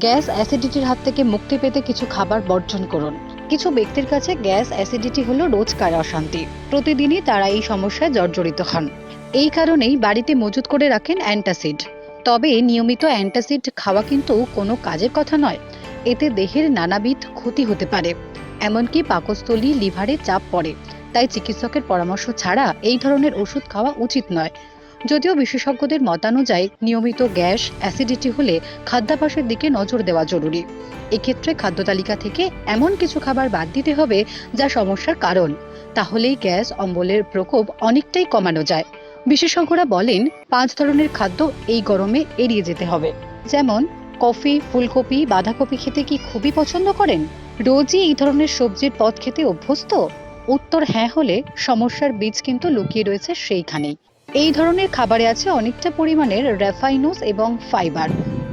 Gas অ্যাসিডিটির হাত থেকে মুক্তি পেতে কিছু খাবার বর্জন করুন। কিছু ব্যক্তির কাছে গ্যাস অ্যাসিডিটি হলো রোজকার অশান্তি। প্রতিদিনই তারা এই সমস্যায় জর্জরিত হন। এই কারণেই বাড়িতে মজুত করে রাখেন অ্যান্টাসিড। তবে নিয়মিত অ্যান্টাসিড খাওয়া কিন্তু কোনো কাজের কথা নয়। এতে দেহের নানাবিধ ক্ষতি হতে পারে। এমনকি পাকস্থলী, লিভারে চাপ পড়ে। তাই চিকিৎসকের পরামর্শ ছাড়া এই ধরনের ওষুধ খাওয়া উচিত নয়। যদিও বিশেষজ্ঞদের মতানুযায়ী, নিয়মিত গ্যাস, অ্যাসিডিটি হলে খাদ্যাভ্যাসের দিকে নজর দেওয়া জরুরি। এক্ষেত্রে খাদ্য তালিকা থেকে এমন কিছু খাবার বাদ দিতে হবে যা সমস্যার কারণ। তাহলেই গ্যাস, অম্বলের প্রকোপ অনেকটাই কমানো যায়। বিশেষজ্ঞরা বলেন, পাঁচ ধরনের খাদ্য এই গরমে এড়িয়ে যেতে হবে। যেমন, কফি, ফুলকপি, বাঁধাকপি খেতে কি খুবই পছন্দ করেন? রোজই এই ধরনের সবজির পদ খেতে অভ্যস্ত? উত্তর হ্যাঁ হলে সমস্যার বীজ কিন্তু লুকিয়ে রয়েছে সেইখানেই। এই ধরনের খাবারে আছে অনেকটা পরিমাণের রেফাইনোস এবং ফাইবার।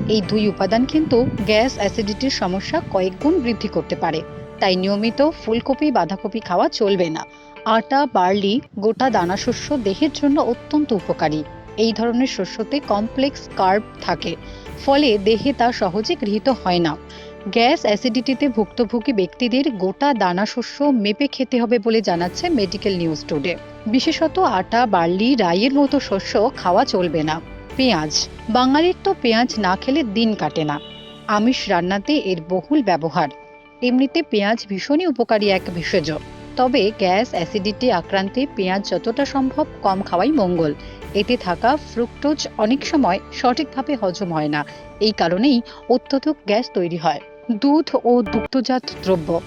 এই দুই উপাদান কিন্তু গ্যাস অ্যাসিডিটির সমস্যা কয়েক গুণ বৃদ্ধি করতে পারে। তাই নিয়মিত ফুলকপি, বাঁধাকপি খাওয়া চলবে না। আটা, বার্লি, গোটা দানা শস্য দেহের জন্য অত্যন্ত উপকারী। এই ধরনের শস্যতে কমপ্লেক্স কার্ব থাকে, ফলে দেহে তা সহজে গৃহীত হয় না। গ্যাস অ্যাসিডিটিতে ভুক্তভোগী ব্যক্তিদের গোটা দানা শস্য মেপে খেতে হবে বলে জানাচ্ছে মেডিকেল নিউজ টুডে। বিশেষত আটা, বার্লি, রাইয়ের মতো শস্য খাওয়া চলবে না। পেঁয়াজ। বাঙালির তো পেঁয়াজ না খেলে দিন কাটে না। আমিষ রান্নাতে এর বহুল ব্যবহার। এমনিতে পেঁয়াজ ভীষণই উপকারী এক ভেষজ। তবে গ্যাস অ্যাসিডিটি আক্রান্তে পেঁয়াজ যতটা সম্ভব কম খাওয়াই মঙ্গল। এতে থাকা ফ্রুক্টোজ অনেক সময় সঠিকভাবে হজম হয় না। এই কারণেই অত্যধিক গ্যাস তৈরি হয়। দুধ ও দুগ্ধজাত দ্রব্য।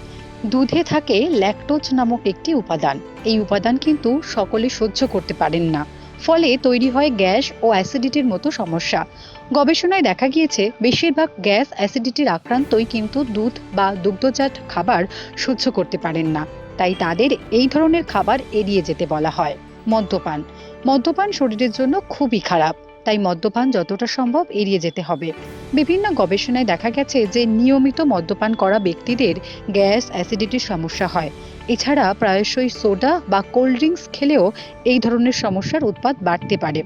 দুধে থাকে ল্যাকটোজ নামক একটি উপাদান। এই উপাদান কিন্তু সকলে সহ্য করতে পারেন না। ফলে তৈরি হয় গ্যাস ও অ্যাসিডিটির মতো সমস্যা। গবেষণায় দেখা গিয়েছে, বেশিরভাগ গ্যাস অ্যাসিডিটির আক্রান্তই কিন্তু দুধ বা দুগ্ধজাত খাবার সহ্য করতে পারেন না। তাই তাদের এই ধরনের খাবার এড়িয়ে যেতে বলা হয়। মদ্যপান। মদ্যপান শরীরের জন্য খুবই খারাপ। তাই মদ্যপান যতটা সম্ভব এড়িয়ে যেতে হবে। বিভিন্ন গবেষণায় দেখা গেছে যে নিয়মিত মদ্যপান করা ব্যক্তিদের গ্যাস, অ্যাসিডিটির সমস্যা হয়। এছাড়া প্রায়শই সোডা বা কোল্ড ড্রিঙ্কস খেলেও এই ধরনের সমস্যার উৎপাদ বাড়তে পারে।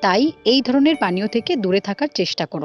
তাই এই ধরনের পানীয় থেকে দূরে থাকার চেষ্টা করুন।